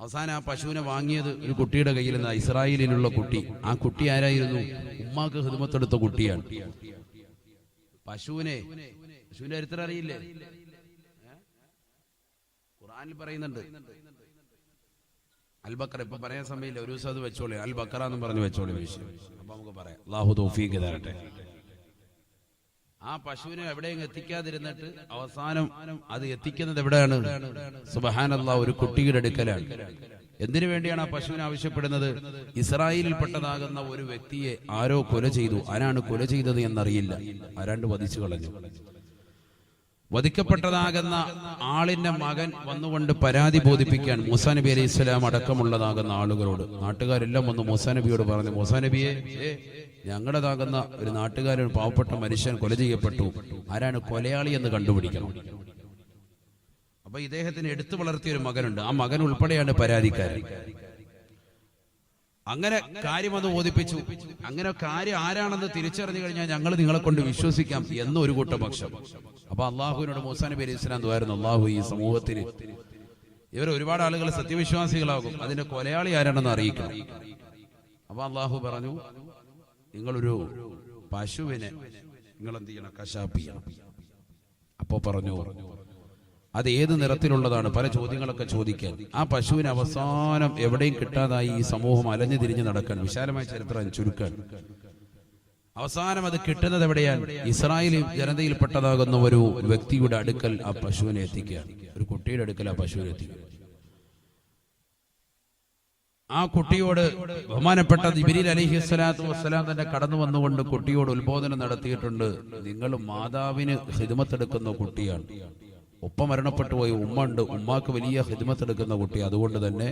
അവസാനം ആ പശുവിനെ വാങ്ങിയത് ഒരു കുട്ടിയുടെ കയ്യിൽ നിന്ന് ഇസ്രായേലിലുള്ള കുട്ടി. ആ കുട്ടി ആരായിരുന്നു? ഉമ്മാക്ക് ഹൃദമത്തെടുത്ത കുട്ടിയാണ്. പശുവിനെ പശുവിന്റെ ചരിത്രം അറിയില്ലേ? ഖുറാനിൽ പറയുന്നുണ്ട്. അൽബക്കർ ഇപ്പൊ പറയാൻ സമയമില്ല. ഒരു ദിവസം അത് വെച്ചോളി. അൽ ബക്കറ എന്ന് പറഞ്ഞു വെച്ചോളി വിഷയം. അപ്പൊ നമുക്ക് പറയാം. അള്ളാഹു തൗഫീഖ് തരട്ടെ. ആ പശുവിനെ എവിടെയും എത്തിക്കാതിരുന്നിട്ട് അവസാനം അത് എത്തിക്കുന്നത് എവിടെയാണ്? സുബഹാനല്ല ഒരു കുട്ടിയുടെ അടുക്കലാണ്. എന്തിനു വേണ്ടിയാണ് ആ പശുവിനെ ആവശ്യപ്പെടുന്നത്? ഇസ്രായേലിൽപ്പെട്ടതാകുന്ന ഒരു വ്യക്തിയെ ആരോ കൊല ചെയ്തു. ആരാണ് കൊല ചെയ്തത് എന്നറിയില്ല. ആരാണ്ട് വധിച്ചു കളഞ്ഞു. വധിക്കപ്പെട്ടതാകുന്ന ആളിന്റെ മകൻ വന്നുകൊണ്ട് പരാതി ബോധിപ്പിക്കാൻ മൂസാ നബി അലൈഹി സ്വലാം അടക്കമുള്ളതാകുന്ന ആളുകളോട് നാട്ടുകാരെല്ലാം വന്ന് മൂസാ നബിയോട് പറഞ്ഞു മൂസാ നബിയെ ഞങ്ങളുടേതാകുന്ന ഒരു നാട്ടുകാരൻ പാവപ്പെട്ട മനുഷ്യൻ കൊല ചെയ്യപ്പെട്ടു. ആരാണ് കൊലയാളി എന്ന് കണ്ടുപിടിക്കണം. അപ്പൊ ഇദ്ദേഹത്തിന് എടുത്തു വളർത്തിയ ഒരു മകനുണ്ട്. ആ മകൻ ഉൾപ്പെടെയാണ് പരാതിക്കാരൻ. അങ്ങനെ കാര്യം അത് ബോധിപ്പിച്ചു അങ്ങനെ കാര്യം ആരാണെന്ന് തിരിച്ചറിഞ്ഞു കഴിഞ്ഞാൽ ഞങ്ങൾ നിങ്ങളെ കൊണ്ട് വിശ്വസിക്കാം എന്ന് ഒരു കൂട്ടപക്ഷം. അപ്പൊ അള്ളാഹുവിനോട് മൂസാ നബി അലൈഹി ഇസ്ലാം ദ്വാരുന്നു അള്ളാഹു ഈ സമൂഹത്തിന് ഇവർ ഒരുപാട് ആളുകൾ സത്യവിശ്വാസികളാകും. അതിന്റെ കൊലയാളി ആരാണെന്ന് അറിയിക്കണം അപ്പൊ അള്ളാഹു പറഞ്ഞു നിങ്ങളൊരു പശുവിനെ നിങ്ങൾ എന്ത് ചെയ്യണം? കശാപ്പ് ചെയ്യണം. അപ്പോ പറഞ്ഞു അത് ഏത് നിറത്തിലുള്ളതാണ്? പല ചോദ്യങ്ങളൊക്കെ ചോദിക്കാൻ. ആ പശുവിന് അവസാനം എവിടെയും കിട്ടാതായി ഈ സമൂഹം അലഞ്ഞു തിരിഞ്ഞു നടക്കാൻ വിശാലമായ ചരിത്രം ചുരുക്കാൻ. അവസാനം അത് കിട്ടുന്നത് എവിടെയാണ്? ഇസ്രായേൽ ജനതയിൽപ്പെട്ടതാകുന്ന ഒരു വ്യക്തിയുടെ അടുക്കൽ ആ പശുവിനെ എത്തിക്കുകയാണ് ഒരു കുട്ടിയുടെ അടുക്കൽ ആ പശുവിനെ എത്തിക്കുക. ആ കുട്ടിയോട് ബഹുമാനപ്പെട്ട ജിബിരിൽ അലിഹി സ്വലാത്തു വസ്സലാം തന്നെ കടന്നു വന്നുകൊണ്ട് കുട്ടിയോട് ഉത്ബോധനം നടത്തിയിട്ടുണ്ട്. നിങ്ങൾ മാതാവിന് ഹിദ്മത്തെടുക്കുന്ന കുട്ടിയാണ്. ഒപ്പം മരണപ്പെട്ടു പോയി. ഉമ്മ ഉണ്ട് ഉമ്മാക്ക് വലിയ ഹിദ്മത്തെടുക്കുന്ന കുട്ടി. അതുകൊണ്ട് തന്നെ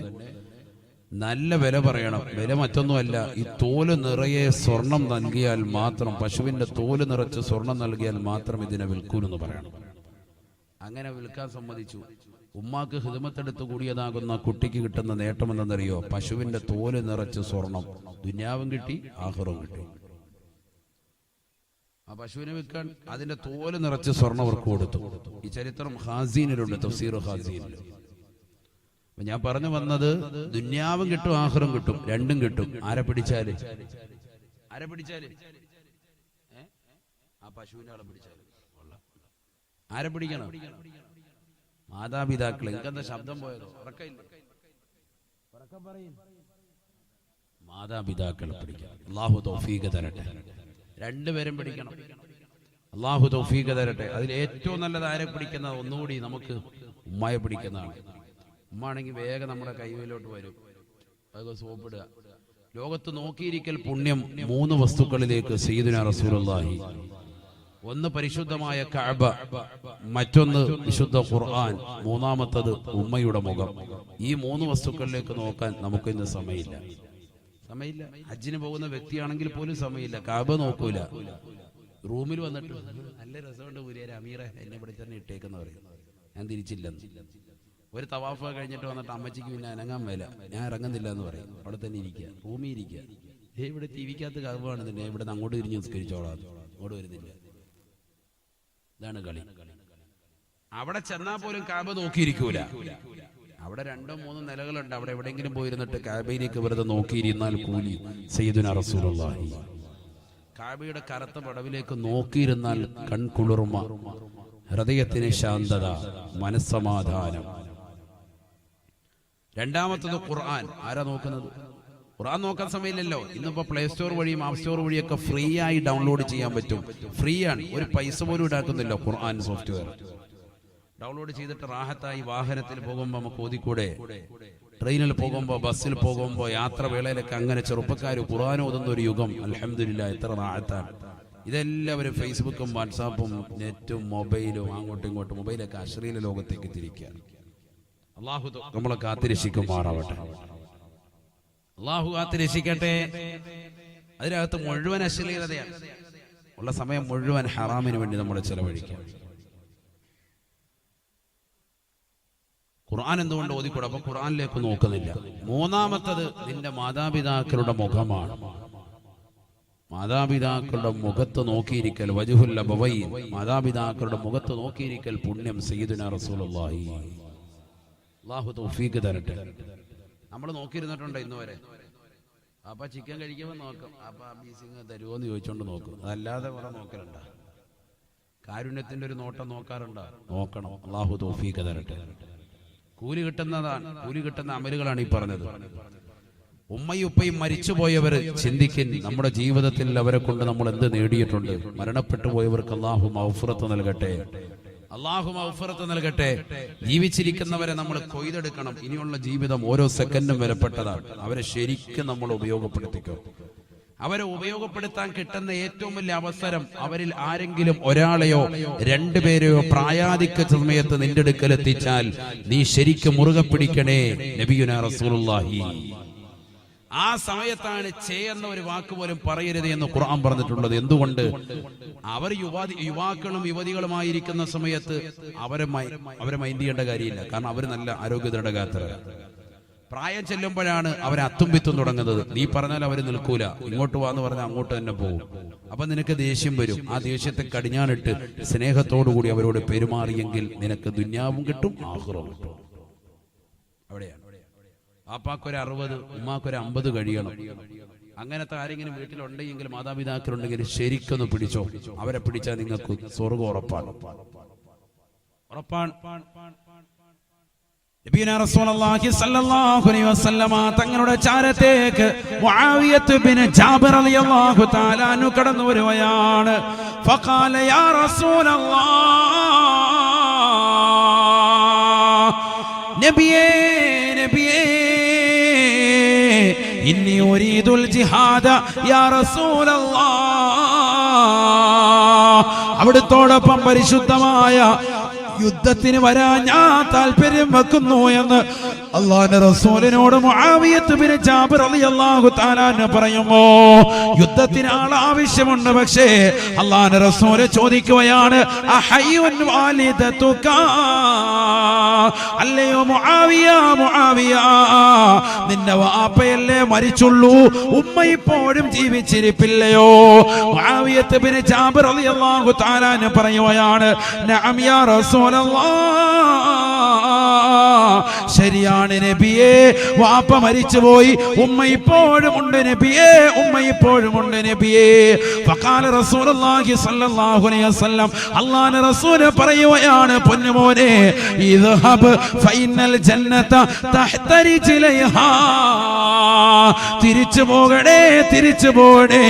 നല്ല വില പറയണം. വില മറ്റൊന്നുമല്ല. ഈ തോൽ നിറയെ സ്വർണം നൽകിയാൽ മാത്രം പശുവിന്റെ തോൽ നിറച്ച് സ്വർണം നൽകിയാൽ മാത്രം ഇതിനെ വിൽക്കൂലെന്ന് പറയണം. അങ്ങനെ വിൽക്കാൻ സമ്മതിച്ചു. ഉമ്മാക്ക് ഹിതമത്തെടുത്ത് കൂടിയതാകുന്ന കുട്ടിക്ക് കിട്ടുന്ന നേട്ടം എന്തെന്നറിയോ പശുവിന്റെ തോൽ നിറച്ച് സ്വർണം. ദുന്യാവും കിട്ടി ആഹ്റവും കിട്ടി. ആ പശുവിനെ വിൽക്കാൻ അതിന്റെ തോൽ നിറച്ച് സ്വർണം അവർക്ക് കൊടുത്തു. ഈ ചരിത്രം ഹാസീനിലുണ്ട് തഫ്സീറു ഹാസീനിൽ അപ്പൊ ഞാൻ പറഞ്ഞു വന്നത് ദുന്യാവും കിട്ടും ആഹ്റും കിട്ടും രണ്ടും കിട്ടും. ആരെ പിടിച്ചാൽ? ആരെ പിടിച്ചാൽ? ആ പശുവിനെ ആളെ പിടിച്ചാൽ. ആരെ പിടിക്കണം? മാതാപിതാക്കൾ എനിക്കെന്താ ശബ്ദം പോയതോ. മാതാപിതാക്കളെ പിടിക്കണം. അള്ളാഹു തൗഫീഖ് തരട്ടെ. രണ്ടുപേരും പിടിക്കണം. അള്ളാഹു തൗഫീഖ് തരട്ടെ. അതിൽ ഏറ്റവും നല്ലത് ആരെ പിടിക്കുന്ന ഒന്നുകൂടി നമുക്ക് ഉമ്മയെ പിടിക്കുന്നതാണ്. ഉമ്മ ആണെങ്കിൽ വേഗം നമ്മുടെ കൈവിലോട്ട് വരും. അതൊക്കെ സോപ്പിടുക. ലോകത്ത് നോക്കിയിരിക്കൽ പുണ്യം മൂന്ന് വസ്തുക്കളിലേക്ക് സയ്യിദുന റസൂലുള്ളാഹി. ഒന്ന് പരിശുദ്ധമായ കഅബ മറ്റൊന്ന് വിശുദ്ധ ഖുർആൻ മൂന്നാമത്തത് ഉമ്മയുടെ മുഖം. ഈ മൂന്ന് വസ്തുക്കളിലേക്ക് നോക്കാൻ നമുക്ക് ഇന്ന് സമയമില്ല. സമയമില്ല. ഹജ്ജിന് പോകുന്ന വ്യക്തിയാണെങ്കിൽ പോലും സമയമില്ല. കാബ് നോക്കൂല. റൂമിൽ വന്നിട്ട് നല്ല രസമുണ്ട് പുരിയാരെ അമീറെ എന്നെ ഇവിടെ തന്നെ ഇട്ടേക്കെന്ന് പറയും. ഞാൻ തിരിച്ചില്ലെന്ന്. ഒരു തവാഫ കഴിഞ്ഞിട്ട് വന്നിട്ട് അമ്മച്ചിക്ക് പിന്നെ അനങ്ങാൻ മേല. ഞാൻ ഇറങ്ങുന്നില്ല എന്ന് പറയും. അവിടെ തന്നെ ഇരിക്കുക. റൂമിൽ ഇരിക്കുക. ഏ ഇവിടെ ടി വിക്കകത്ത് തന്നെ ഇവിടെ നിന്ന് അങ്ങോട്ട് തിരിഞ്ഞ് നിസ്കരിച്ചോളാം. അങ്ങോട്ട് വരുന്നില്ല. ഇതാണ് കളി. അവിടെ ചെന്നാൽ പോലും കാബ നോക്കിയിരിക്കൂല. അവിടെ രണ്ടോ മൂന്നോ നിലകളുണ്ട്. അവിടെ എവിടെയെങ്കിലും പോയിരുന്നിട്ട് കാബയിലേക്ക് വെറുതെ നോക്കിയിരുന്നാൽ കൂലി സയ്യിദുന റസൂലുള്ളാഹി. കാബയുടെ കറുത്ത പടവിലേക്ക് നോക്കിയിരുന്നാൽ കൺകുളിർമ ഹൃദയത്തിന് ശാന്തത മനസ്സമാധാനം. രണ്ടാമത്തത് ഖുർആൻ. ആരാ നോക്കുന്നത്? ഖുർആൻ നോക്കാൻ സമയമില്ലല്ലോ. ഇന്നിപ്പോ പ്ലേ സ്റ്റോർ വഴിയും ആപ്പ് സ്റ്റോർ വഴിയൊക്കെ ഫ്രീ ആയി ഡൗൺലോഡ് ചെയ്യാൻ പറ്റും. ഫ്രീ ആണ്. ഒരു പൈസ പോലും ഇടാക്കുന്നില്ല ഖുർആൻ സോഫ്റ്റ്വെയർ ഡൗൺലോഡ് ചെയ്തിട്ട് റാഹത്തായി വാഹനത്തിൽ പോകുമ്പോൾ നമുക്ക് ഓതിക്കൂടെ? ട്രെയിനിൽ പോകുമ്പോൾ ബസ്സിൽ പോകുമ്പോൾ യാത്രവേളയിലൊക്കെ അങ്ങനെ ചെറുപ്പക്കാർ ഖുർആൻ ഓതുന്ന ഒരു യുഗം. അലഹമില്ല എത്ര റാഹത്താണ് ഇതെല്ലാവരും ഫേസ്ബുക്കും വാട്സാപ്പും നെറ്റും മൊബൈലും അങ്ങോട്ടും ഇങ്ങോട്ടും മൊബൈലൊക്കെ അശ്ലീല ലോകത്തേക്ക് തിരിക്കുകയാണ് അള്ളാഹു നമ്മളെ കാത്തിരക്ഷിക്കുമാറാവട്ടെ. അള്ളാഹു കാത്തിരക്ഷിക്കട്ടെ. അതിനകത്ത് മുഴുവൻ അശ്ലീലതയാണ്. ഉള്ള സമയം മുഴുവൻ ഹറാമിന് വേണ്ടി നമ്മൾ ചെലവഴിക്കാം ഖുർആൻ എന്തുകൊണ്ട് ഓതിക്കൂടെ? അപ്പൊ ഖുർആനിലേക്ക് നോക്കുന്നില്ല. മൂന്നാമത്തത് നിന്റെ മാതാപിതാക്കളുടെ മുഖമാണ്. മാതാപിതാക്കളുടെ മുഖത്ത് നോക്കിയിരിക്കൽ വജുഹുല്ല ബവൈ മാതാപിതാക്കളുടെ മുഖത്ത് നോക്കിയിരിക്കൽ പുണ്യം സയ്യിദുന റസൂലുള്ളാഹി. അള്ളാഹു തൗഫീഖ് തരട്ടെ. നമ്മൾ നോക്കിയിരുന്നിട്ടുണ്ട് ഇന്ന് വരെ അപ്പൊ ചിക്കൻ കഴിക്കുമ്പോൾ നോക്കും. അപ്പൊ ബീസിങ് തരുമോ എന്ന് ചോദിച്ചോണ്ട് നോക്കും. അതല്ലാതെ കുറെ നോക്കലുണ്ട. കാരുണ്യത്തിന്റെ ഒരു നോട്ടം നോക്കാറുണ്ടോ? നോക്കണം. അള്ളാഹു തോഫീക്ക് തരട്ടെ. കൂലി കിട്ടുന്നതാണ്. കൂലി കിട്ടുന്ന അമലുകളാണ് ഈ പറഞ്ഞത്. ഉമ്മയും ഉപ്പയും മരിച്ചുപോയവർ ചിന്തിക്കൻ നമ്മുടെ ജീവിതത്തിൽ അവരെ കൊണ്ട് നമ്മൾ എന്ത് നേടിയിട്ടുണ്ട്? മരണപ്പെട്ടു പോയവർക്ക് അള്ളാഹു മൗഫുറത്ത് നൽകട്ടെ. അള്ളാഹു മൗഫുറത്ത് നൽകട്ടെ. ജീവിച്ചിരിക്കുന്നവരെ നമ്മൾ കൊയ്തെടുക്കണം. ഇനിയുള്ള ജീവിതം ഓരോ സെക്കൻഡും വിലപ്പെട്ടതാണ് അവരെ ശരിക്കും നമ്മൾ ഉപയോഗപ്പെടുത്തിക്കോ. അവരെ ഉപയോഗപ്പെടുത്താൻ കിട്ടുന്ന ഏറ്റവും വലിയ അവസരം അവരിൽ ആരെങ്കിലും ഒരാളെയോ രണ്ടുപേരെയോ പ്രായാധിക്യ സമയത്ത് നിന്റെ അടുക്കൽ എത്തിച്ചാൽ നീ ശരിക്കും മുറുകെ പിടിക്കണേ നബിയുന റസൂലുള്ളാഹി. ആ സമയത്താണ് ചേ എന്ന ഒരു വാക്ക് പോലും പറയരുത് എന്ന് ഖുർആൻ പറഞ്ഞിട്ടുള്ളത്. എന്തുകൊണ്ട്? അവർ യുവാതി യുവാക്കളും യുവതികളുമായിരിക്കുന്ന സമയത്ത് അവരെ അവരെ മൈൻഡ് ചെയ്യേണ്ട കാര്യമില്ല. കാരണം അവർ നല്ല ആരോഗ്യദൃഢഗാത്രരാണ് പ്രായം ചെല്ലുമ്പോഴാണ് അവരെ അത്തുമ്പിത്തും തുടങ്ങുന്നത്. നീ പറഞ്ഞാൽ അവർ നിൽക്കൂല. ഇങ്ങോട്ട് വാന്ന് പറഞ്ഞാൽ അങ്ങോട്ട് തന്നെ പോകും. അപ്പൊ നിനക്ക് ദേഷ്യം വരും. ആ ദേഷ്യത്തെ കടിഞ്ഞാണിട്ട് സ്നേഹത്തോടു കൂടി അവരോട് പെരുമാറിയെങ്കിൽ നിനക്ക് ദുന്യാവും കിട്ടും ആഹ്റവും കിട്ടും. അവിടെയാണ്. പാപ്പാക്കൊരു അറുപത് ഉമ്മാക്കൊരു അമ്പത് കഴിയണം. അങ്ങനത്തെ ആരെങ്കിലും വീട്ടിലുണ്ടെങ്കിൽ മാതാപിതാക്കളുണ്ടെങ്കിൽ ശരിക്കൊന്ന് പിടിച്ചോ. അവരെ പിടിച്ചാൽ നിങ്ങൾക്ക് സ്വർഗം ഉറപ്പാണ്. ഉറപ്പാണ് നബിയുനാ റസൂലുള്ളാഹി സ്വല്ലല്ലാഹു അലൈഹി വസല്ലമ തങ്ങളുടെ ചാരത്തേക്ക് കടന്നു വരുവയാണ് നബിയേ നബിയേ ഇന്നി ജിഹാദ യാ അവിടുത്തോടൊപ്പം പരിശുദ്ധമായ യുദ്ധത്തിന് വരാൻ ഞാൻ താല്പര്യം വെക്കുന്നു എന്ന് അള്ളാന്റെ റസൂലിനോട് യുദ്ധത്തിന് ആൾ ആവശ്യമുണ്ട് പക്ഷേ അള്ളാന്റെ ചോദിക്കുകയാണ് അല്ലയോ നിന്റെ വാപ്പയല്ലേ മരിച്ചുള്ളൂ ഉമ്മ ഇപ്പോഴും ജീവിച്ചിരിപ്പില്ലയോ? ബിൻ ജാബിർ പറയുകയാണ് ശരിയാണ് നബിയെ. വാപ്പ മരിച്ചുപോയി. ഉമ്മ ഇപ്പോഴും ഉണ്ട് നബിയെ. ഉമ്മ ഇപ്പോഴും ഉണ്ട് നബിയെ. ഫഖാല റസൂലുള്ളാഹി സ്വല്ലല്ലാഹു അലൈഹി വസല്ലം. അല്ലാഹുവിന്റെ റസൂൽ പറയുകയാണ് പൊന്നുമോനെ ഇദ്ഹബ് ഫൈനൽ ജന്നത തഹ്ത റിജ്ലൈഹാ തിരിച്ചു പോകണേ തിരിച്ചു പോകണേ.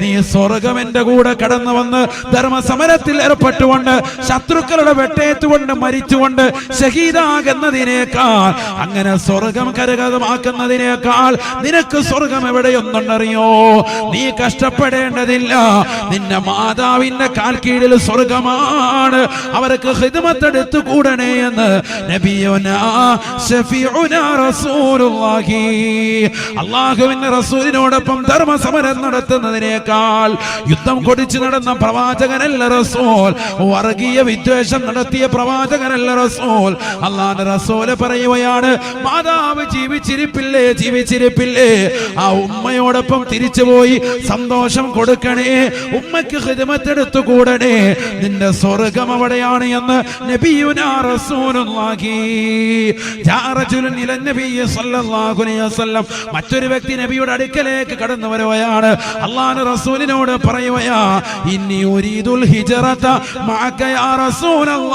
നീ സ്വർഗം എന്റെ കൂടെ കടന്നു വന്ന് ധർമ്മസമരത്തിൽ ഏർപ്പെട്ടുകൊണ്ട് ശത്രുക്കളുടെ വെട്ടേറ്റുകൊണ്ട് മരിച്ചുകൊണ്ട് ഷഹീദാകുന്നതിനേക്കാൾ അങ്ങനെ സ്വർഗം കരകതമാക്കുന്നതിനേക്കാൾ നിനക്ക് സ്വർഗം എവിടെയൊന്നുണ്ടറിയോ? നീ കഷ്ടപ്പെടേണ്ടതില്ല. നിന്റെ മാതാവിന്റെ കാൽ കീഴിൽ സ്വർഗമാണ്. അവർക്ക് ഹിദ്മത്തെടുത്തു കൂടണേ എന്ന് അള്ളാഹുവിന്റെ റസൂലിനോടൊപ്പം ധർമ്മസമരം നടത്തുന്നതിനേക്കാൾ യുദ്ധം കൊടിച്ചു നടന്ന പ്രവാചകനല്ല റസൂൽ. വർഗീയ വിദ്വേഷം നടത്തിയ പ്രവാചകനല്ല റസൂൽ. അള്ളാന്റെ റസോല പറയുകയാണ് മാതാവ് ജീവിച്ചിരിപ്പില്ലേ ജീവിച്ചിരിപ്പില്ലേ? ആ ഉമ്മയോടൊപ്പം തിരിച്ചുപോയി സന്തോഷം കൊടുക്കണേ ഉമ്മയ്ക്ക് ഹിതമത്തെടുത്തു കൂടണേ നിന്റെ സ്വർഗം അവിടെയാണ് എന്ന് നബിയുനാ റസൂലുള്ളാഹി. സ്വല്ലല്ലാഹു അലൈഹി വസല്ലം. മറ്റൊരു വ്യക്തി നബിയുടെ അടുക്കലേക്ക് കടന്നു വരുകയാണ്. അള്ളാഹു റസൂലിനോട് പറയുകയാ ഇനി ഉരീദുൽ യാ റസൂലല്ലാഹ്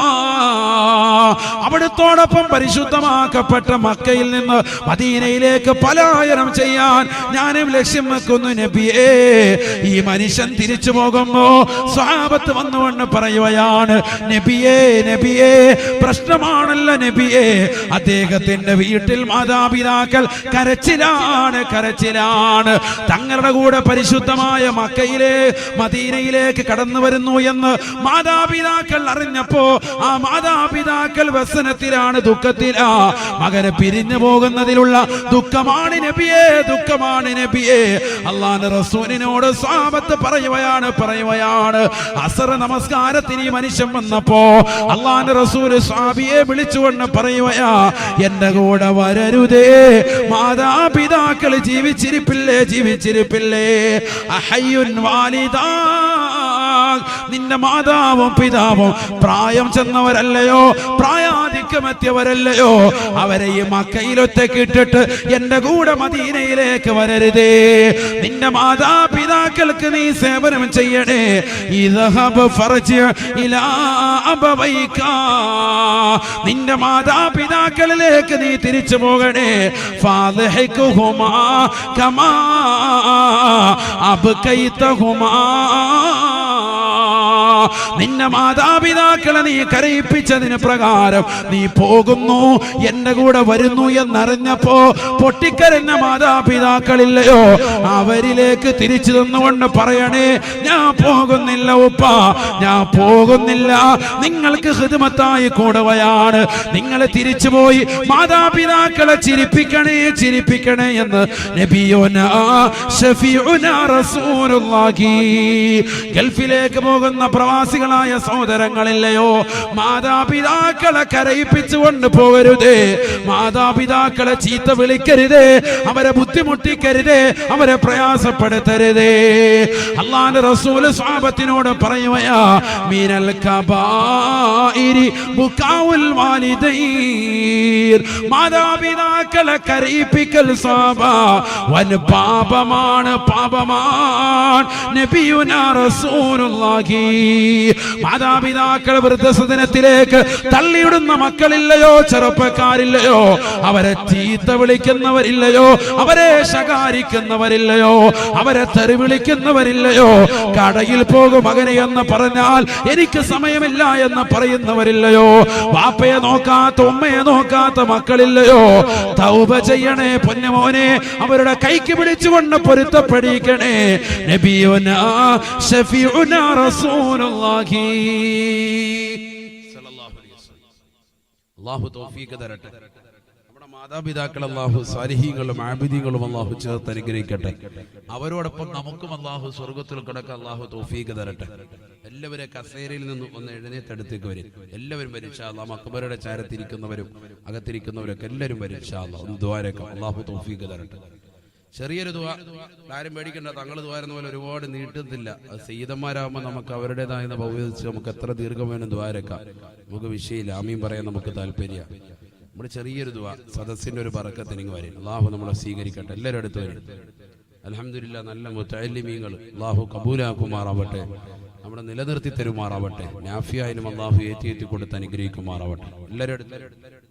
അവിടുത്തോടൊപ്പം പരിശുദ്ധമാക്കപ്പെട്ട മക്കയിൽ നിന്ന് മദീനയിലേക്ക് പലായനം ചെയ്യാൻ ഞാനും ലക്ഷ്യം വെക്കുന്നു നബിയേ. ഈ മനുഷ്യൻ തിരിച്ചു പോകുമ്പോ സ്വാപത്ത് വന്നുകൊണ്ട് പറയുകയാണ് നബിയേ നബിയേ പ്രശ്നമാണല്ലോ നബിയേ. അദ്ദേഹത്തിന്റെ വീട്ടിൽ മാതാപിതാക്കൾ കരച്ചിലാണ് കരച്ചിലാണ്. തങ്ങളുടെ കൂടെ പരിശുദ്ധമായ മക്കയിലെ മദീനയിലേക്ക് കടന്നു വരുന്നു എന്ന് മാതാപിതാക്കൾ അറിഞ്ഞപ്പോ ആ മാതാപിതാക്കൾ വ്യസനത്തിലാണ് ദുഃഖത്തിലാ മകനെ പിരിഞ്ഞു പോകുന്നതിലുള്ള ദുഃഖമാണ് നബിയേ ദുഃഖമാണ് നബിയേ. അള്ളാന്റെ റസൂലിനോട് സ്വാപത്ത് പറയുകയാണ് പറയുകയാണ്. അസർ നമസ്കാരത്തിന് ഈ മനുഷ്യൻ വന്നപ്പോ അള്ളാന്റെ റസൂൽ സ്വാമിയെ വിളിച്ചുകൊണ്ട് പറയുകയാ എന്റെ കൂടെ വരരുതേ മാതാപിതാക്കൾ ജീവിച്ചിരിപ്പില്ലേ ജീവിച്ചിരിപ്പില്ലേ? അഹയ്യുൻ വാലിദാ നിന്റെ മാതാവും പിതാവും പ്രായം ചെന്നവരല്ലയോ? പ്രായാധിക്യമെത്തിയവരല്ലയോ? അവരെ ഈ മക്കയിലൊറ്റക്ക് ഇട്ടിട്ട് എന്റെ കൂടെ മദീനയിലേക്ക് വരരുതേ. നിന്റെ മാതാപിതാക്കൾക്ക് നീ സേവനം ചെയ്യണേ. നിന്റെ മാതാപിതാക്കളിലേക്ക് നീ തിരിച്ചു പോകണേ. ഫാദിഹിക്കുഹുമാ കമാ അബ്കൈതഹുമാ. നിന്റെ മാതാപിതാക്കളെ നീ കരയിപ്പിച്ചതിന് പ്രകാരം നീ പോകുന്നു എന്റെ കൂടെ വരുന്നു എന്നറിഞ്ഞപ്പോ പൊട്ടിക്കരഞ്ഞ മാതാപിതാക്കളില്ലയോ? അവരിലേക്ക് തിരിച്ചു തന്നുകൊണ്ട് പറയണേ ഞാൻ പോകുന്നില്ല ഉപ്പ ഞാൻ പോകുന്നില്ല. നിങ്ങൾക്ക് ഹൃദമത്തായി കൂടവയാണ്. നിങ്ങൾ തിരിച്ചുപോയി മാതാപിതാക്കളെ ചിരിപ്പിക്കണേ ചിരിപ്പിക്കണേ എന്ന് നബിയോന ഗൾഫിലേക്ക് പോകുന്ന പ്രവാസികളായ സഹോദരങ്ങളില്ലയോ? മാതാപിതാക്കളെ കരയിപ്പിച്ചുകൊണ്ട് പോകരുതേ. മാതാപിതാക്കളെ ചീത്ത വിളിക്കരുതേ. അവരെ ബുദ്ധിമുട്ടിക്കരുതേ. അവരെ പ്രയാസപ്പെടുത്തരുതേ. അള്ളാന്റെ റസൂൽ സ്വാപത്തിനോട് പറയുകയാ മീനൽ കബായിരി വാലിദൈർ മാതാപിതാക്കളെ കരയിപ്പിക്കൽ സ്വാപ വൻ പാപമാണ് പാപമാണ് നബിയുനാ റസൂലുള്ളാഹി. മാതാപിതാക്കൾ വൃദ്ധസദനത്തിലേക്ക് തള്ളിയിടുന്ന മക്കളില്ലയോ ചെറുപ്പക്കാരില്ലയോ അവരെ ചീത്ത വിളിക്കുന്നവരില്ലയോ അവരെ ശകാരിക്കുന്നവരില്ലയോ അവരെ തെറി വിളിക്കുന്നവരില്ലയോ കടയിൽ പോകും മകനെ എന്ന് പറഞ്ഞാൽ എനിക്ക് സമയമില്ല എന്ന് പറയുന്നവരില്ലയോ വാപ്പയെ നോക്കാത്ത ഉമ്മയെ നോക്കാത്ത മക്കളില്ലയോ തൗബ ചെയ്യണേ പൊന്നമോനെ അവരുടെ കൈക്ക് പിടിച്ചുകൊണ്ട് പൊരുത്തപ്പെടിക്കണേ നബിയുന ഷഫീഉന റസൂലുള്ളാഹി അല്ലാഹു തൗഫീഖ് തരട്ടെ. നമ്മുടെ മാതാപിതാക്കൾ അല്ലാഹു സാലിഹീങ്ങളും ആബിദീങ്ങളും അല്ലാഹു ചേർത്ത് അനുഗ്രഹിക്കട്ടെ. അവരോടൊപ്പം നമുക്കും അള്ളാഹു സ്വർഗത്തിൽ കിടക്കാൻ അള്ളാഹു തൗഫീഖ് തരട്ടെ. എല്ലാവരും കസേരയിൽ നിന്ന് ഒന്ന് എഴുന്നേറ്റടുത്തേക്ക് വരും. എല്ലാവരും വരും അല്ലാഹ്. മക്ബറയുടെ ചാരത്തിരിക്കുന്നവരും അകത്തിരിക്കുന്നവരൊക്കെ എല്ലാവരും വരും അല്ലാഹ്. ഒന്ന് ദ്വാരക്കാം. അല്ലാഹു തൗഫീഖ് തരട്ടെ. ചെറിയൊരു ദുവാ. ആരും പേടിക്കണ്ട തങ്ങൾ ദ്വാരുന്ന പോലെ ഒരുപാട് നീട്ടുന്നില്ല. അത് സീതന്മാരാകുമ്പോൾ നമുക്ക് അവരുടേതായ ഭൗതിച്ച് നമുക്ക് എത്ര ദീർഘം വേണം ദ്വാരക്കാം നമുക്ക് വിഷയമില്ല. ആമീൻ പറയാൻ നമുക്ക് താല്പര്യം നമ്മുടെ ചെറിയൊരു ദുവാ സദസ്സിന്റെ ഒരു പറക്കത്തിനിങ്ങ് വരും. അള്ളാഹു നമ്മളെ സ്വീകരിക്കട്ടെ. എല്ലാവരും അടുത്ത് വരും. അലഹമില്ല നല്ല മുത്തല്ലിമീങ്ങൾ അള്ളാഹു കബൂലാക്കുമാറാവട്ടെ. നമ്മുടെ നിലനിർത്തി തരുമാറാവട്ടെ. നാഫിയായാലും അള്ളാഹു ഏറ്റിയേറ്റി ഏറ്റി കൊടുത്ത് അനുഗ്രഹിക്കുമാറാവട്ടെ. എല്ലാവരും അടുത്ത്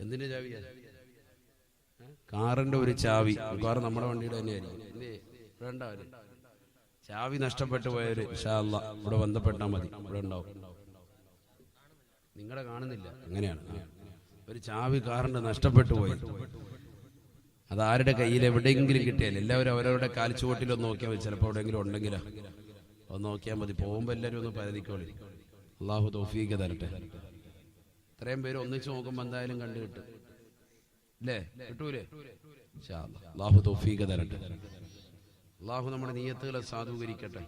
എന്തിന്റെ ചാവിയാ കാറിന്റെ ഒരു ചാവി. കാർ നമ്മുടെ വണ്ടിയുടെ തന്നെയായിരിക്കും. ചാവി നഷ്ടപ്പെട്ടു പോയവര് ഇൻഷാ അല്ലാ ഇവിടെ ബന്ധപ്പെട്ടാ മതി. ഇവിടെ ഉണ്ടാവും. നിങ്ങളെ കാണുന്നില്ല. അങ്ങനെയാണ്. ഒരു ചാവി കാറിന്റെ നഷ്ടപ്പെട്ടു പോയി. അത് ആരുടെ കയ്യിൽ എവിടെയെങ്കിലും കിട്ടിയാൽ എല്ലാവരും അവരവരുടെ കാൽച്ചുവട്ടിലൊന്ന് നോക്കിയാൽ മതി. ചിലപ്പോൾ എവിടെയെങ്കിലും ഉണ്ടെങ്കിലാ. ഒന്ന് നോക്കിയാൽ മതി. പോകുമ്പോൾ എല്ലാവരും ഒന്ന് പരതിക്കോളി അള്ളാഹു തോഫീക്ക് തരട്ടെ. ഇത്രയും പേര് ഒന്നിച്ച് നോക്കുമ്പോൾ എന്തായാലും കണ്ടു കിട്ടും. അല്ലേ കിട്ടൂലേ. അള്ളാഹു തൗഫീഖ തരട്ടെ. അള്ളാഹു നമ്മുടെ നീയത്തുകളെ സാധൂകരിക്കട്ടെ.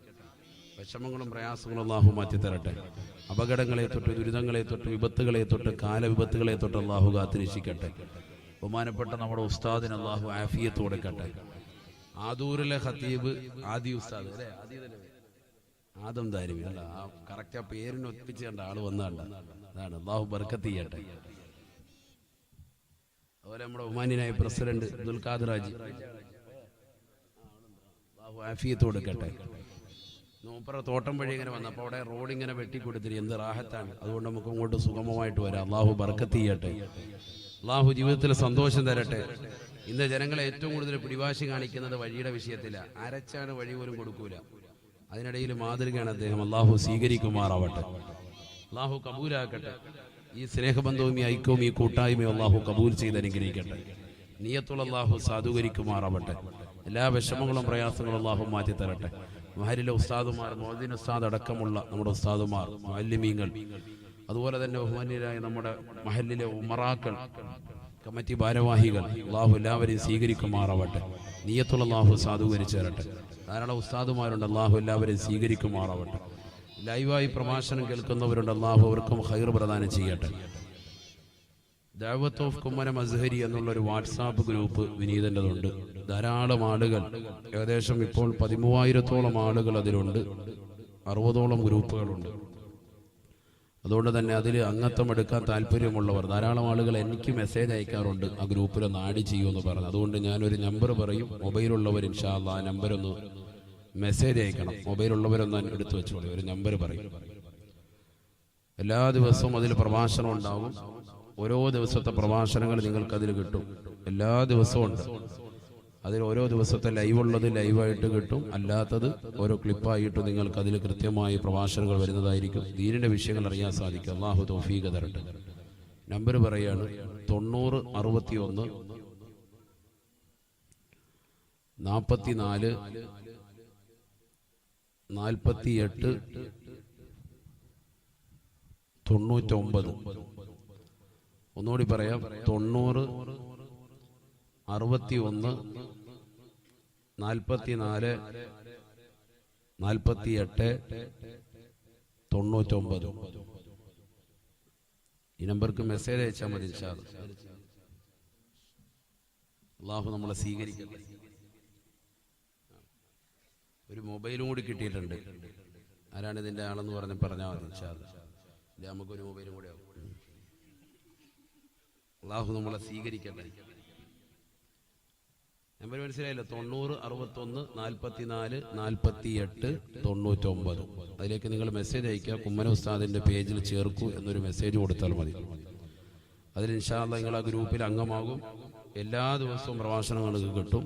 വിഷമങ്ങളും പ്രയാസങ്ങളും അള്ളാഹു മാറ്റി തരട്ടെ. അപകടങ്ങളെ തൊട്ട് ദുരിതങ്ങളെ തൊട്ട് വിപത്തുകളെ തൊട്ട് കാലവിപത്തുകളെ തൊട്ട് അള്ളാഹു കാത്തിരക്ഷിക്കട്ടെ. ബഹുമാനപ്പെട്ട നമ്മുടെ ഉസ്താദിന് അള്ളാഹു ആഫിയത്ത് കൊടുക്കട്ടെ. ആദൂരിലെ ഹത്തീബ് ആദി ഉസ്താദ് അല്ലേ? ആദി ദാരിമി. ആ കറക്റ്റ് ആ പേരിനൊപ്പിച്ച് കണ്ട ആൾ വന്നണ്ട അതാണ്. അള്ളാഹു ബർക്കത്ത് ചെയ്യട്ടെ. അതുപോലെ നമ്മുടെ ഒമാനിനായ പ്രസിഡന്റ് ദുൽഖാദ് റാജി അള്ളാഹു ആഫിയത്ത് കൊടുക്കട്ടെ. മൂപ്പറ തോട്ടം വഴി ഇങ്ങനെ വന്നപ്പോൾ അവിടെ റോഡ് ഇങ്ങനെ വെട്ടിക്കൊടുത്തിരി എന്ത് റാഹത്താണ്. അതുകൊണ്ട് നമുക്ക് അങ്ങോട്ട് സുഗമമായിട്ട് വരാം. അള്ളാഹു ബർക്കത്ത് ചെയ്യട്ടെ. അള്ളാഹു ജീവിതത്തിൽ സന്തോഷം തരട്ടെ. ഇന്ന് ജനങ്ങളെ ഏറ്റവും കൂടുതൽ പിടിവാശി കാണിക്കുന്നത് വഴിയുടെ വിഷയത്തില. അരച്ചാണ് വഴി പോലും കൊടുക്കൂല. അതിനിടയിൽ മാതൃകയാണ് അദ്ദേഹം. അള്ളാഹു സ്വീകരിക്കുമാറാവട്ടെ. അള്ളാഹു കബൂലാക്കട്ടെ. ഈ സ്നേഹബന്ധവും ഈ ഐക്യവും ഈ കൂട്ടായ്മയും അള്ളാഹു കബൂൽ ചെയ്ത് അനുഗ്രഹിക്കട്ടെ. നീയത്തുള്ള അള്ളാഹു സാധൂകരിക്കുമാറാവട്ടെ. എല്ലാ വിഷമങ്ങളും പ്രയാസങ്ങളും അള്ളാഹു മാറ്റി തരട്ടെ മഹലിലെ ഉസ്താദുമാർ മോദിൻ ഉസ്താദ് അടക്കമുള്ള നമ്മുടെ ഉസ്താദുമാർ മാലിമീങ്ങൾ അതുപോലെ തന്നെ ബഹുമാന്യരായ നമ്മുടെ മഹലിലെ ഉമറാക്കൾ കമ്മിറ്റി ഭാരവാഹികൾ അള്ളാഹു എല്ലാവരെയും സ്വീകരിക്കുമാറാവട്ടെ. നീയത്തുള്ള അള്ളാഹു സാധൂകരിച്ചു തരട്ടെ. ധാരാളം ഉസ്താദുമാരുണ്ട് അള്ളാഹു എല്ലാവരെയും സ്വീകരിക്കുമാറാവട്ടെ. ലൈവായി പ്രഭാഷണം കേൾക്കുന്നവരുണ്ട്. അള്ളാഹു അവർക്കും ഹൈർ പ്രദാനം ചെയ്യട്ടെ. ദാവത്ത് ഓഫ് കുമ്മന മസ്ഹരി എന്നുള്ള ഒരു വാട്സാപ്പ് ഗ്രൂപ്പ് വിനീതന്റെതുണ്ട്. ധാരാളം ആളുകൾ ഏകദേശം ഇപ്പോൾ പതിമൂവായിരത്തോളം ആളുകൾ അതിലുണ്ട്. അറുപതോളം ഗ്രൂപ്പുകളുണ്ട്. അതുകൊണ്ട് തന്നെ അതിൽ അംഗത്വം എടുക്കാൻ താല്പര്യമുള്ളവർ ധാരാളം ആളുകൾ എനിക്ക് മെസ്സേജ് അയക്കാറുണ്ട് ആ ഗ്രൂപ്പിൽ ഒന്ന് ആഡ് ചെയ്യുമെന്ന് പറഞ്ഞു. അതുകൊണ്ട് ഞാനൊരു നമ്പർ പറയും മൊബൈലുള്ളവർ ഇൻഷാല്ല ആ നമ്പർ ഒന്ന് മെസ്സേജ് അയക്കണം. മൊബൈലുള്ളവരൊന്ന് എടുത്തു വെച്ചോളൂ. ഒരു നമ്പർ പറയും. എല്ലാ ദിവസവും അതിൽ പ്രഭാഷണം ഉണ്ടാകും. ഓരോ ദിവസത്തെ പ്രഭാഷണങ്ങൾ നിങ്ങൾക്ക് അതിൽ കിട്ടും. എല്ലാ ദിവസവും ഉണ്ട്. അതിൽ ഓരോ ദിവസത്തെ ലൈവ് ഉള്ളത് ലൈവായിട്ട് കിട്ടും. അല്ലാത്തത് ഓരോ ക്ലിപ്പായിട്ട് നിങ്ങൾക്ക് അതിൽ കൃത്യമായി പ്രഭാഷണങ്ങൾ വരുന്നതായിരിക്കും. ദീനിന്റെ വിഷയങ്ങൾ അറിയാൻ സാധിക്കും. അള്ളാഹു തൗഫീഖ തരട്ടെ. നമ്പർ പറയാണ് തൊണ്ണൂറ് അറുപത്തി ഒന്ന് നാൽപ്പത്തിനാല് നാൽപ്പത്തി എട്ട് തൊണ്ണൂറ്റൊമ്പത്. ഒന്നുകൂടി പറയാം. തൊണ്ണൂറ് അറുപത്തി ഒന്ന് നാൽപ്പത്തിനാല് നാൽപ്പത്തി എട്ട് തൊണ്ണൂറ്റൊമ്പത്. ഈ നമ്പർക്ക് മെസ്സേജ് അയച്ചാൽ മതി. അള്ളാഹു നമ്മളെ സ്വീകരിക്കട്ടെ ഒരു മൊബൈലും കൂടി കിട്ടിയിട്ടുണ്ട്. ആരാണ് ഇതിന്റെ ആളെന്ന് പറഞ്ഞ് പറഞ്ഞാൽ മതി നമുക്കൊരു മൊബൈലും കൂടെ അള്ളാഹു നമ്മളെ സ്വീകരിക്കട്ടെ. നമ്പർ മനസ്സിലായില്ല? തൊണ്ണൂറ് അറുപത്തൊന്ന് നാൽപ്പത്തിനാല് നാൽപ്പത്തി എട്ട് തൊണ്ണൂറ്റൊമ്പത്. അതിലേക്ക് നിങ്ങൾ മെസ്സേജ് അയക്കുക കുമ്മന ഉസ്താദിന്റെ പേജിൽ ചേർക്കൂ എന്നൊരു മെസ്സേജ് കൊടുത്താൽ മതി. അതിൽ ഇൻഷാല്ല നിങ്ങൾ ആ ഗ്രൂപ്പിൽ അംഗമാകും. എല്ലാ ദിവസവും പ്രഭാഷണം നിങ്ങൾക്ക് കിട്ടും.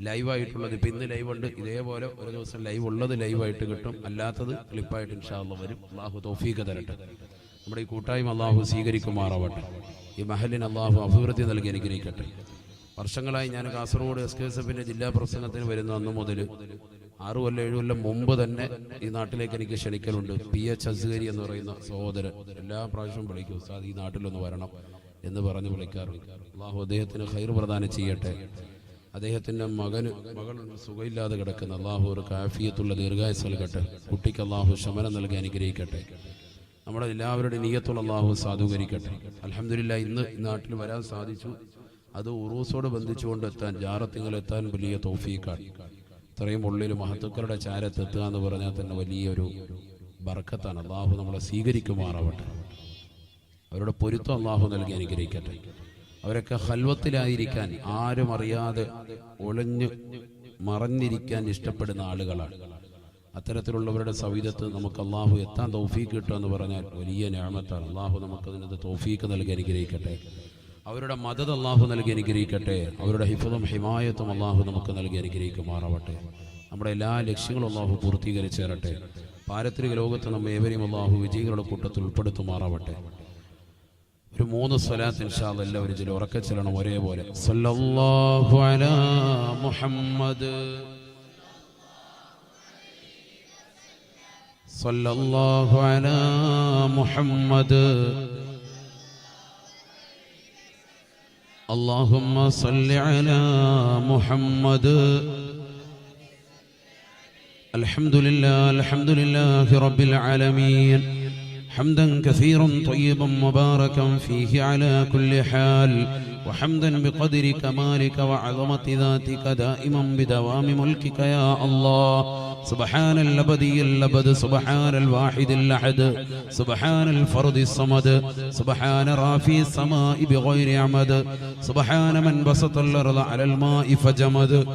ലൈവായിട്ടുള്ളത്. ഇപ്പം ഇന്ന് ലൈവ് ഉണ്ട് ഇതേപോലെ ഒരു ദിവസം ലൈവ് ഉള്ളത് ലൈവായിട്ട് കിട്ടും. അല്ലാത്തത് ക്ലിപ്പായിട്ട് ഇൻഷാല്ല വരും. അള്ളാഹു തൗഫീഖ് തരട്ടെ. നമ്മുടെ ഈ കൂട്ടായ്മ അള്ളാഹു സ്വീകരിക്കുമാറാവട്ടെ. ഈ മഹലിന് അള്ളാഹു അഭിവൃദ്ധി നൽകി അനുഗ്രഹിക്കട്ടെ. വർഷങ്ങളായി ഞാൻ കാസർഗോഡ് എസ് കെ എസ് എഫിന്റെ ജില്ലാ പ്രസംഗത്തിന് വരുന്ന അന്ന് മുതൽ ആറ് കൊല്ലം ഏഴ് കൊല്ലം മുമ്പ് തന്നെ ഈ നാട്ടിലേക്ക് എനിക്ക് ക്ഷണിക്കലുണ്ട്. പി എച്ച് അസ്ഗരി എന്ന് പറയുന്ന സഹോദരൻ. എല്ലാ പ്രാവശ്യവും വിളിക്കും സാർ ഈ നാട്ടിലൊന്ന് വരണം എന്ന് പറഞ്ഞ് വിളിക്കാറുണ്ട്. അള്ളാഹു അദ്ദേഹത്തിന് ഹൈർ പ്രദാനം ചെയ്യട്ടെ. അദ്ദേഹത്തിന്റെ മകന് മകളുണ്ട് സുഖമില്ലാതെ കിടക്കുന്ന. അള്ളാഹു ഒരു കാഫിയത്തുള്ള ദീർഘായുസ് നൽകട്ടെ. കുട്ടിക്ക് അള്ളാഹു ശമനം നൽകി അനുഗ്രഹിക്കട്ടെ. നമ്മുടെ എല്ലാവരുടെയും നീയത്തുള്ള അള്ളാഹു സാധൂകരിക്കട്ടെ. അലഹമില്ല ഇന്ന് നാട്ടിൽ വരാൻ സാധിച്ചു. അത് ഉറൂസോട് ബന്ധിച്ചുകൊണ്ട് എത്താൻ ജാറത്തിങ്ങൾ എത്താൻ വലിയ തോഫീക്കാണ്. ഇത്രയും ഉള്ളിൽ മഹത്തുക്കളുടെ ചാരത്തെത്തുക എന്ന് പറഞ്ഞാൽ തന്നെ വലിയൊരു ബർക്കത്താണ്. അള്ളാഹു നമ്മളെ സ്വീകരിക്കുമാറാവട്ടെ. അവരുടെ പൊരുത്തം അള്ളാഹു നൽകി അനുഗ്രഹിക്കട്ടെ. അവരൊക്കെ ഹൽവത്തിലായിരിക്കാൻ ആരും അറിയാതെ ഒളിഞ്ഞു മറഞ്ഞിരിക്കാൻ ഇഷ്ടപ്പെടുന്ന ആളുകളാണ്. അത്തരത്തിലുള്ളവരുടെ സവിധത്ത് നമുക്ക് അള്ളാഹു എത്താൻ തൗഫീക്ക് കിട്ടുക എന്ന് പറഞ്ഞാൽ വലിയ ഞാമത്താണ് അള്ളാഹു നമുക്ക് അതിനകത്ത് തൗഫീക്ക് നൽകി അനുഗ്രഹിക്കട്ടെ. അവരുടെ മദത് അള്ളാഹു നൽകി അനുഗ്രഹിക്കട്ടെ. അവരുടെ ഹിഫതും ഹിമായത്തും അള്ളാഹു നമുക്ക് നൽകി അനുഗ്രഹിക്കുമാറാവട്ടെ. നമ്മുടെ എല്ലാ ലക്ഷ്യങ്ങളും അള്ളാഹു പൂർത്തീകരിച്ചു തരട്ടെ. പാരത്രിക ലോകത്ത് നമ്മൾ ഏവരെയും അള്ളാഹു വിജയികളുടെ കൂട്ടത്തിൽ ഉൾപ്പെടുത്തുമാറാവട്ടെ. ഒരു മൂന്ന് സ്വലാത്ത് ഇൻഷാല്ല എല്ലാവരും ചില ഉറക്ക ചെല്ലണം ഒരേപോലെ സല്ലല്ലാഹു അലാ മുഹമ്മദ് സല്ലല്ലാഹു അലാ മുഹമ്മദ് اللهم صل على محمد الحمد لله الحمد لله رب العالمين حمدا كثيرا طيبا مباركا فيه على كل حال وحمدا بقدر كمالك وعظمة ذاتك دائما بدوام ملكك يا الله سبحان الأبدي الأبد سبحان الواحد الأحد سبحان الفرد الصمد سبحان رافي السماء بغير عمد سبحان من بسط الأرض على الماء فجمد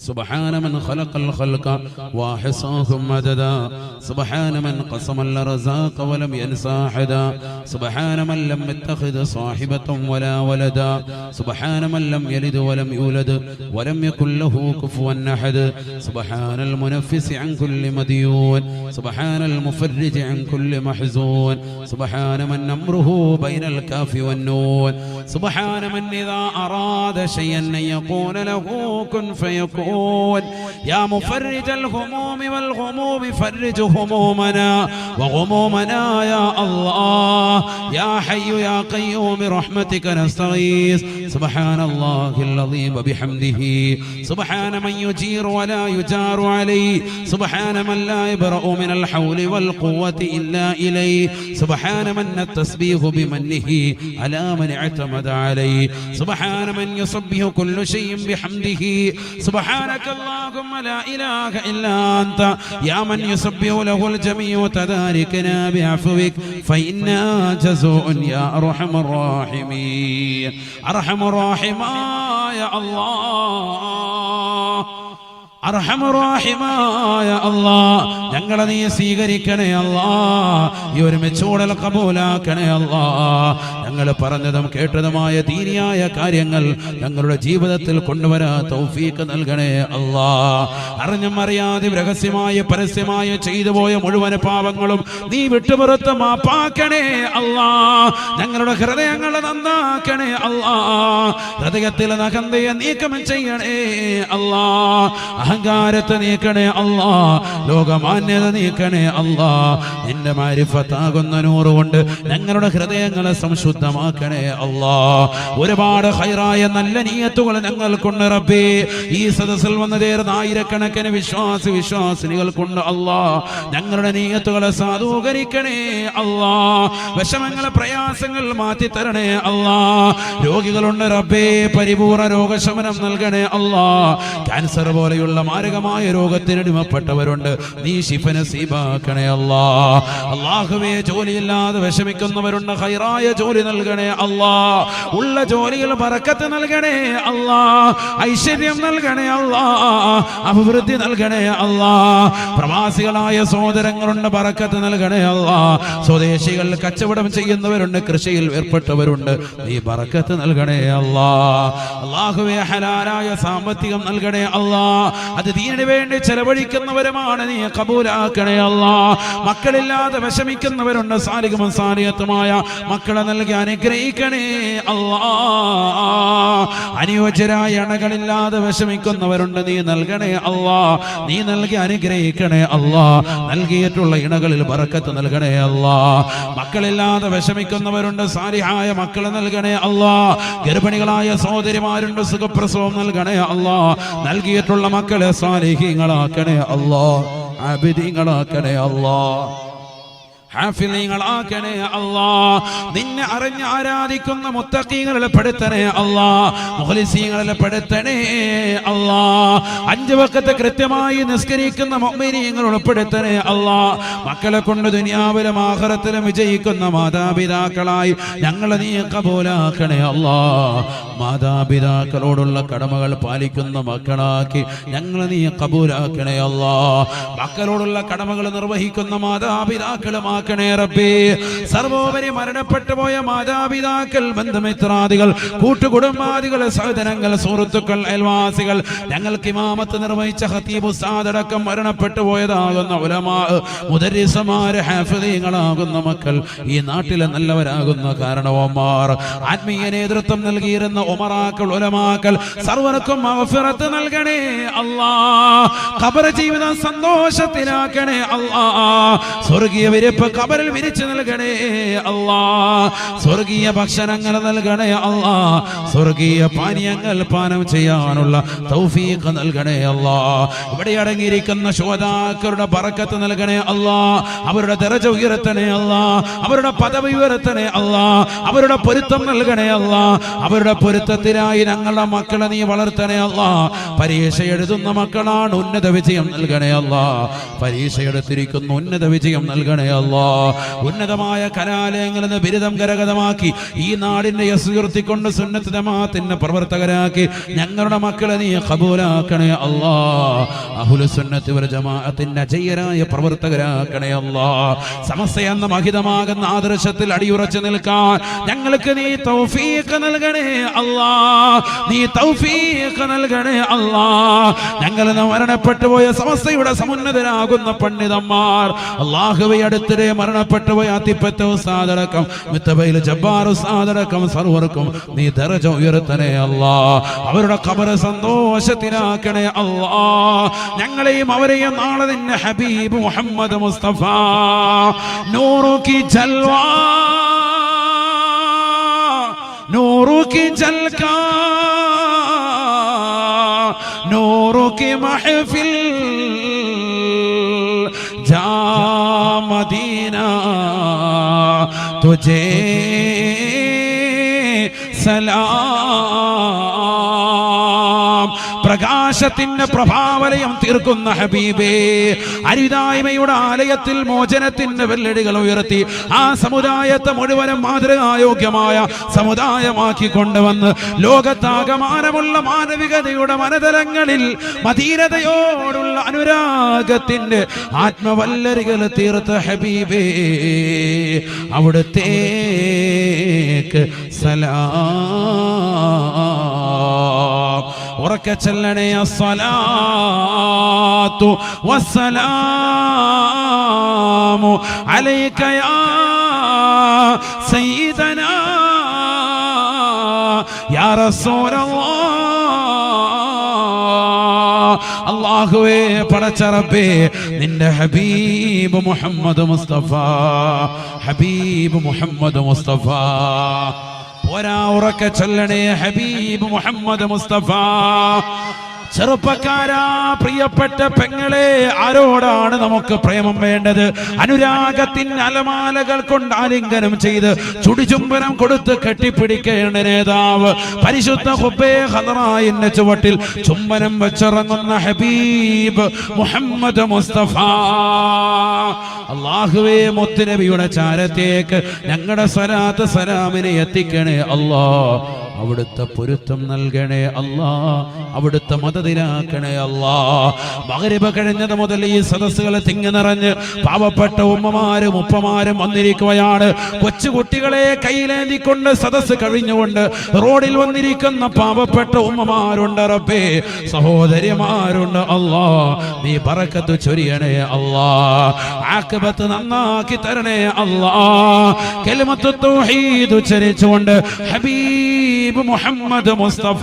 سبحان من خلق الخلق وحصاهم مددا سبحان من قسم الرزاق ولم ينسى أحدا. سبحان من لم يتخذ صاحبة ولا ولدا. سبحان من لم يلد ولم يولد ولم يكن له كفوا أحد. سبحان المنفس عن كل مديون. سبحان المفرج عن كل محزون. سبحان من أمره بين الكاف والنون. سبحان من إذا أراد شيئا أن يقول له كن فيكون. يا مفرج الهموم والغموم فرج همومنا وغمومنا يا الله يا حي يا قيوم برحمتك نستغيث سبحان الله العظيم وبحمده سبحان من يجير ولا يجار عليه سبحان من لا يبرأ من الحول والقوة إلا إليه سبحان من التسبيح بمنه على من اعتمد عليه سبحان من يصبح كل شيء بحمده سبحانك اللهم لا إله إلا أنت يا من يصبح له الجميع تداركنا بعفوك فإنا جزوء يا أرحم الراحمين أرحم الراحمين يا الله അർഹമറാഹിമായ അല്ലാ ഞങ്ങളെ നീ സ്വീകരിക്കണേ അല്ലാ ഈ ഒരു മെച്ചൂടൽ കബൂലാക്കണേ അല്ലാ ഞങ്ങൾ പറഞ്ഞതും കേട്ടതുമായ ദീനിയായ കാര്യങ്ങൾ ഞങ്ങളുടെ ജീവിതത്തിൽ കൊണ്ടുവരാ തൗഫീക്ക് നൽകണേ അല്ലാ. അറിഞ്ഞും അറിയാതെ രഹസ്യമായ പരസ്യമായ ചെയ്തു പോയ മുഴുവൻ പാപങ്ങളും നീ വിട്ടുപുറത്ത് മാപ്പാക്കണേ അല്ലാ. ഞങ്ങളുടെ ഹൃദയങ്ങളെ നന്നാക്കണേ അല്ലാ. ഹൃദയത്തിലെ നഖന്തയെ നീക്കം ചെയ്യണേ അല്ലാ. അഹങ്കാരത്തെ നീക്കണേ അല്ലാ. ലോകമാന്യത നീക്കണേ അല്ലാ. നിന്റെ മാരിഫത്താകുന്ന നൂറുകൊണ്ട് ഞങ്ങളുടെ ഹൃദയങ്ങളെ സംശുദ്ധമാക്കണേ അല്ലാ. ഒരുപാട് ഹൈറായ നല്ല നീയത്തുകൾ ഞങ്ങൾക്കുണ്ട് റബ്ബേ. ഈ സദസ്സിൽ വന്നു ചേർന്ന ആയിരക്കണക്കിന് വിശ്വാസി വിശ്വാസിനികൾ കൊണ്ട് അല്ലാ. ഞങ്ങളുടെ നീയത്തുകളെ സാധൂകരിക്കണേ അല്ലാ. വിഷമങ്ങളെ പ്രയാസങ്ങൾ മാറ്റി തരണേ അല്ലാ. രോഗികളുണ്ട് റബ്ബേ പരിപൂർണ രോഗശമനം നൽകണേ അല്ലാ. ക്യാൻസർ പോലെയുള്ള മാരകമായ രോഗത്തിനടിമപ്പെട്ടവരുണ്ട് നീ ശിഫ സീബാക്കണേ അല്ലാ. അള്ളാഹുവേ ജോലിയില്ലാതെ വിഷമിക്കുന്നവരുണ്ട്. ഹൈറായ ജോലി നൽകണേ അല്ലാ. ഉള്ള ജോലിയിൽ പറക്കത്ത് നൽകണേ അല്ലാ. ഐശ്വര്യം നൽകണേ അല്ലാ. അഭിവൃദ്ധി നൽകണേ അല്ലാ. പ്രവാസികളായ സഹോദരങ്ങളുണ്ട് പറക്കത്ത് നൽകണേ അല്ലാ. സ്വദേശികൾ കച്ചവടം ചെയ്യുന്നവരുണ്ട് കൃഷിയിൽ ഏർപ്പെട്ടവരുണ്ട്. നീ പറക്കത്ത് നൽകണേ അല്ലാ. അള്ളാഹുവേ ഹലാലായ സാമ്പത്തികം നൽകണേ അല്ലാ. അത് തീനു വേണ്ടി ചെലവഴിക്കുന്നവരുമാണ് നീ കബൂലാക്കണേ അല്ലാ. മക്കളില്ലാതെ വിഷമിക്കുന്നവരുണ്ട് സാലികവും സാലിയത്തുമായ മക്കളെ നൽകി അനുഗ്രഹിക്കണേ. അള്ളാ. അനുയോജ്യരായ അണകളില്ലാതെ വിഷമിക്കുന്നവരുണ്ട്. നീ നൽകണേ അള്ളാ. നീ നൽകി അനുഗ്രഹിക്കണേ അള്ളാ. നൽകിയിട്ടുള്ള ഇണകളിൽ പറക്കത്ത് നൽകണേ അള്ളാ. മക്കളില്ലാതെ വിഷമിക്കുന്നവരുണ്ട്. സാരിഹായ മക്കളെ നൽകണേ അള്ളാ. ഗർഭിണികളായ സഹോദരിമാരുണ്ട്. സുഖപ്രസവം നൽകണേ അള്ളാ. നൽകിയിട്ടുള്ള മക്കളെ സാലിഹ്യങ്ങളാക്കണേ അള്ളാ. അഭിധിങ്ങളാക്കണേ അല്ലാ ഹാഫിളീങ്ങളാക്കണേ അല്ലാ. നിന്നെ അറിഞ്ഞ് ആരാധിക്കുന്ന മുത്തക്കീങ്ങളിൽ പെടുത്തണേ അല്ലാ. മുഖലിസീങ്ങളിൽ പെടുത്തണേ അല്ലാ. അഞ്ചു വക്കത്തെ കൃത്യമായി നിസ്കരിക്കുന്ന മൊമ്മീനിയങ്ങൾ ഉൾപ്പെടുത്തണേ അല്ലാ. മക്കളെ കൊണ്ട് ദുനിയാവിലും ആഹ്റത്തിലും വിജയിക്കുന്ന മാതാപിതാക്കളായി ഞങ്ങളെ നീ കബൂലാക്കണേ അല്ലാ. മാതാപിതാക്കളോടുള്ള കടമകൾ പാലിക്കുന്ന മക്കളാക്കി ഞങ്ങളെ നീ കബൂലാക്കണേ അല്ലാ. മക്കളോടുള്ള കടമകൾ നിർവഹിക്കുന്ന മാതാപിതാക്കളുമാക്കണേ റബ്ബേ. സർവോപരി മരണപ്പെട്ടു പോയ മാതാപിതാക്കൾ ബന്ധുമിത്രാദികൾ കൂട്ടുകുടുംബാദികൾ സഹോദരങ്ങൾ സുഹൃത്തുക്കൾ അയൽവാസികൾ ഞങ്ങൾക്ക് ഇമാമത്ത് നിർവഹിച്ച ഹത്തീബ് ഉസ്താദടക്കം മരണപ്പെട്ടു പോയതാകുന്ന ഉലമാ മുദരിസമാര് ഹാഫിദീങ്ങളാകുന്ന മക്കൾ ഈ നാട്ടിലെ നല്ലവരാകുന്ന കാരണവന്മാർ. ആത്മീയ നേതൃത്വം നൽകിയിരുന്ന ഉമറാക്കൾ ഉലമാക്കൾ സർവർക്കും അവഫിറത്ത് നൽകണേ അല്ലാ. ഖബർ ജീവിതം സന്തോഷത്തിലാക്കണേ അല്ലാ. സ്വർഗീയ വിരിപ്പ് ഖബറിൽ വിരിച്ചു നൽകണേ അല്ലാ. സ്വർഗീയ ഭക്ഷണങ്ങൾ നൽകണേ അല്ലാ. സ്വർഗീയ പാനീയങ്ങൾ പാനം ചെയ്യാനുള്ള തൗഫീഖ് നൽകണേ അല്ലാ. ഇവിടെ അടങ്ങിയിരിക്കുന്ന ശോതാക്കളുടെ ബർക്കത്ത് നൽകണേ അല്ലാ. അവരുടെ ദരജ ഉയർത്തണേ അല്ലാ. അവരുടെ പദവി ഉയർത്തണേ അല്ലാ. അവരുടെ പൊരുത്തം നൽകണേ അല്ലാ. അവരുടെ പൊരുത്തത്തിനായി ഞങ്ങളുടെ മക്കളെ നീ വളർത്തണേ അല്ലാ. പരീക്ഷ എഴുതുന്ന മക്കളാണ് ഉന്നത വിജയം നൽകണേ അല്ലാ. പരീക്ഷ എടുത്തിരിക്കുന്ന ഉന്നത വിജയം നൽകണേ അല്ലാ. ഉന്നതമായ കലാലയങ്ങളിൽ നിന്ന് ബിരുദം കരഗതമാക്കി ഈ നാടിന്റെ യസുയർത്തിക്കൊണ്ട് സുന്നത്ത് ജമാഅത്തിന്റെ പ്രവർത്തകരാക്കി ഞങ്ങളുടെ മക്കളെ നീ കബൂലാക്കണേ അല്ലാ. അഹുല സുന്നത്ത് ജമാഅത്തിന്റെ അജയ്യരായ പ്രവർത്തകരാക്കണേ അല്ലാ. സമസ്ത എന്ന മഹിതമാകുന്ന ആദർശത്തിൽ അടിയുറച്ചു നിൽക്കാൻ ഞങ്ങൾക്ക് നീ തൗഫീഖ് നൽകണേ അല്ലാ. നീ തൗഫീഖ് നൽകണേ അല്ലാ. ഞങ്ങൾ മരണപ്പെട്ടുപോയ മരണപ്പെട്ടു പോയ സമസ്തയുടെ സമുന്നതരാകുന്ന പണ്ഡിതന്മാർ അള്ളാഹുവെ അടുത്തിടെ ഇവിടെ മരണപ്പെട്ടുപോയ അത്തിപ്പറ്റ ജബ്ബാർ ഉസ്താദടക്കം സർവർക്കും നീ ദറജ ഉയർത്തണേ അല്ലാ. അവരുടെ കബറ് സന്തോഷത്തിനാക്കണേ അല്ലാ. ഞങ്ങളെയും അവരെയും നാളെ നിന്നെ ഹബീബ് മുഹമ്മദ് മുസ്തഫ. നൂറു കി ജൽവാ. നൂറു കി ജൽക്കാ നൂറു കി മഹഫിൽ. तुझे സലാം പ്രകാശത്തിന്റെ പ്രഭാവലയം തീർക്കുന്ന ഹബീബേ അരിതായ്മയുടെ ആലയത്തിൽ മോചനത്തിന്റെ വെല്ലടികൾ ഉയർത്തി ആ സമുദായത്തെ മുഴുവനും മാതൃകായോഗ്യമായ സമുദായമാക്കി കൊണ്ടുവന്ന് ലോകത്താകമാനമുള്ള മാനവികതയുടെ മനതലങ്ങളിൽ മധീരതയോടുള്ള അനുരാഗത്തിന്റെ ആത്മവല്ലരികൾ തീർത്ത ഹബീബേ അവിടുത്തേക്ക് സലാം. ഉറക്കെ ചെല്ലണേ അസ്സലാത്തു വസ്സലാമു അലൈക യാ സയ്യിദനാ. യാ റസൂലല്ലാഹ് അള്ളാഹുവേ പടച്ചറബേ നിന്റെ ഹബീബ് മുഹമ്മദ് മുസ്തഫ ഹബീബ് മുഹമ്മദ് മുസ്തഫ. പോരാ ഉറക്കെ ചൊല്ലണേ ഹബീബ് മുഹമ്മദ് മുസ്തഫ ചെറുപ്പക്കാരാ പ്രിയപ്പെട്ട പെങ്ങളെ ആരോടാണ് നമുക്ക് പ്രേമം വേണ്ടത്? അനുരാഗത്തിൻ അലമാലകൾ കൊണ്ട് ആലിംഗനം ചെയ്ത് ചുടിചുംബനം കൊടുത്ത് കെട്ടിപ്പിടിക്കേണ്ട നേതാവ് പരിശുദ്ധ ഹുബേ ഹദറായിന്റെ ചുവട്ടിൽ ചുംബനം വെച്ചിറങ്ങുന്ന ഹബീബ് മുഹമ്മദ് മുസ്തഫ. അള്ളാഹുവേ മുത്തുനബിയുടെ ചാരത്തേക്ക് ഞങ്ങളുടെ സ്വലാത്ത് സലാമിനെ എത്തിക്കണേ അല്ലാ അവിടുത്തെ പൊരുത്തം നൽകണേ അല്ലാ. അവിടുത്തെ മതത്തിനാക്കണേ അല്ലാ. മകരിപ കഴിഞ്ഞത് മുതൽ ഈ സദസ്സുകൾ തിങ്ങി നിറഞ്ഞ് പാവപ്പെട്ട ഉമ്മമാരും ഉപ്പമാരും വന്നിരിക്കുകയാണ്. കൊച്ചുകുട്ടികളെ കയ്യിലേന്തിക്കൊണ്ട് സദസ്സ് കഴിഞ്ഞുകൊണ്ട് റോഡിൽ വന്നിരിക്കുന്ന പാവപ്പെട്ട ഉമ്മമാരുണ്ട് റബ്ബേ. സഹോദരിമാരുണ്ട് അല്ലാ. നീ പറക്കത്ത് ചൊരിയണേ അല്ലാ. ആക്കബത്ത് നന്നാക്കി തരണേ അല്ലാ. കെലുമത്ത് തൗഹീദ് ഉച്ചരിച്ചുകൊണ്ട് ഹബീബ് മുഹമ്മദ് മുസ്തഫ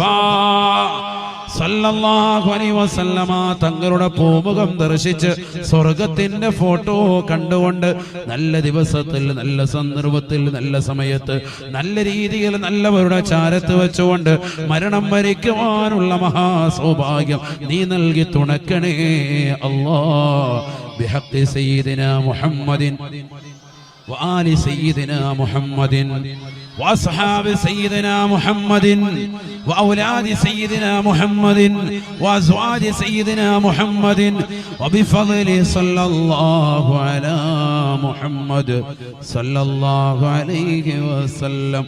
സല്ലല്ലാഹു അലൈഹി വസല്ലമ തങ്ങളുടെ പൂമുഖം ദർശിച്ച് സ്വർഗത്തിന്റെ ഫോട്ടോ കണ്ടുകൊണ്ട് നല്ല ദിവസത്തിൽ നല്ല സന്ദർഭത്തിൽ നല്ല സമയത്ത് നല്ല രീതിയിൽ നല്ലവരുടെ ചാരത്ത് വെച്ചുകൊണ്ട് മരണം വരിക്കുവാനുള്ള മഹാസൗഭാഗ്യം നീ നൽകി തുണക്കണേ അല്ലാ ബിഹഖി സയ്യിദിന മുഹമ്മദിൻ وآل سيدنا محمد وأصحاب سيدنا محمد وأولاد سيدنا محمد وأزواج سيدنا محمد وبفضل صلى الله على محمد صلى الله عليه وسلم